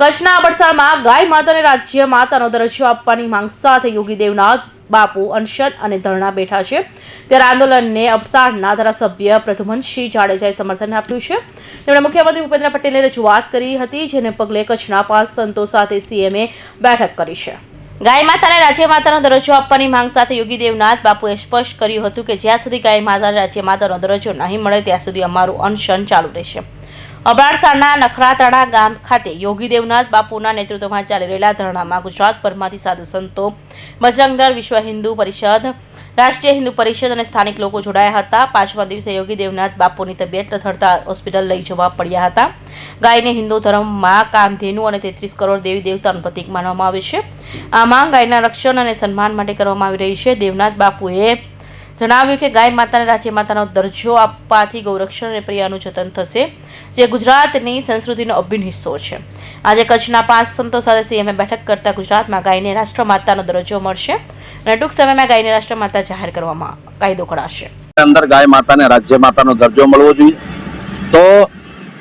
કચ્છના અબડસામાં ગાય માતાને રાજ્ય માતાનો દરજ્જો આપવાની માંગ સાથે યોગી દેવનાથ, બાપુ અનશન અને ધરણા બેઠા છે. ત્યારે આંદોલનને અબસાડના ધારાસભ્ય પ્રધુમનસિંહ જાડેજાએ સમર્થન આપ્યું છે. તેમણે મુખ્યમંત્રી ભૂપેન્દ્ર પટેલને રજૂઆત કરી હતી, જેને પગલે કચ્છના પાંચ સંતો સાથે સીએમએ બેઠક કરી છે. ગાય માતાને રાજ્ય માતાનો દરજ્જો આપવાની માંગ સાથે યોગી દેવનાથ, બાપુએ સ્પષ્ટ કર્યું હતું કે જ્યાં સુધી ગાય માતાને રાજ્ય માતાનો દરજ્જો નહીં મળે, ત્યાં સુધી અમારું અનશન ચાલુ રહેશે. અબડાસાના નખરાતળા ગામ ખાતે યોગી દેવનાથ બાપુના નેતૃત્વમાં ચાલી રહેલા ધરણામાં ગુજરાતભરમાંથી સાધુ સંતો બજરંગદળ વિશ્વ હિન્દુ પરિષદ, રાષ્ટ્રીય હિન્દુ પરિષદ અને સ્થાનિક લોકો જોડાયા હતા. પાંચમા દિવસે યોગી દેવનાથ બાપુની તબિયત લથડતા હોસ્પિટલ લઈ જવા પડ્યા હતા. ગાયને હિન્દુ ધર્મમાં કામધેનુ અને તેત્રીસ કરોડ દેવી દેવતાનું પ્રતીક માનવામાં આવે છે. આમાં ગાયના રક્ષણ અને સન્માન માટે કરવામાં આવી રહી છે. દેવનાથ બાપુએ જણાવ્યું કે ગાય માતાને રાજ્ય માતાનો દરજ્જો આપવાથી ગૌરક્ષણ અને પ્રિયાનું જતન થશે, જે ગુજરાતની સંસ્કૃતિનો અભિન્ન હિસ્સો છે. આજે કચ્છના પાંચ સંતો સાથે સીએમએ બેઠક કરતા ગુજરાતમાં ગાયને રાષ્ટ્રમાતાનો દરજ્જો મળશે. અને ટૂંક સમયમાં ગાયને રાષ્ટ્રમાતા જાહેર કરવામાં કાયદો કરાશે. અંદર ગાય માતાને રાજ્ય માતાનો દરજ્જો મળવો જોઈએ. તો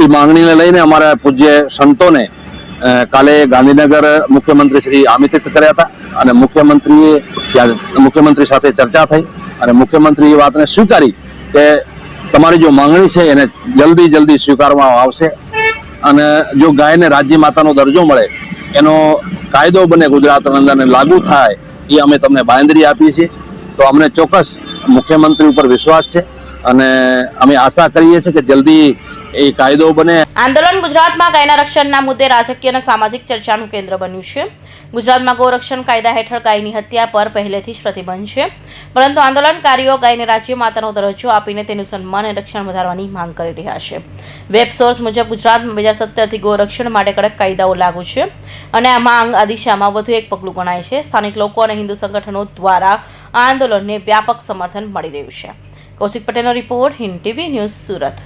એ માંગણીને લઈને અમારા પૂજ્ય સંતોને કાલે ગાંધીનગર મુખ્યમંત્રી શ્રી આમંત્રિત કર્યા હતા અને મુખ્યમંત્રીએ મુખ્યમંત્રી સાથે ચર્ચા થઈ. અને મુખ્યમંત્રી એ વાતને સ્વીકારી કે તમારી જો માંગણી છે એને જલ્દી જલ્દી સ્વીકારવામાં આવશે અને જો ગાયને રાજ્ય માતાનો દરજ્જો મળે, એનો કાયદો બને ગુજરાતની અંદરને લાગુ થાય, એ અમે તમને બાંયધરી આપીએ છીએ. તો અમને ચોક્કસ મુખ્યમંત્રી ઉપર વિશ્વાસ છે અને અમે આશા કરીએ છીએ કે જલ્દી એ કાયદો બને. આંદોલન ગુજરાતમાં ગાયના રક્ષણના મુદ્દે રાજકીય અને સામાજિક ચર્ચાનું કેન્દ્ર બન્યું છે. ગુજરાતમાં ગૌરક્ષણ કાયદા હેઠળ ગાયની હત્યા પર પહેલેથી જ પ્રતિબંધ છે. પરંતુ આંદોલનકારીઓ ગાયને રાજ્ય માતાનો દરજ્જો આપીને તેનું સન્માન અને રક્ષણ વધારવાની માંગ કરી રહ્યા છે. વેબ સોર્સ મુજબ ગુજરાતમાં બે હજાર સત્તરથી ગૌરક્ષણ માટે કડક કાયદાઓ લાગુ છે અને આ માંગ આ દિશામાં વધુ એક પગલું ગણાય છે. સ્થાનિક લોકો અને હિન્દુ સંગઠનો દ્વારા આ આંદોલનને વ્યાપક સમર્થન મળી રહ્યું છે. કૌશિક પટેલનો report Hind TV news Surat.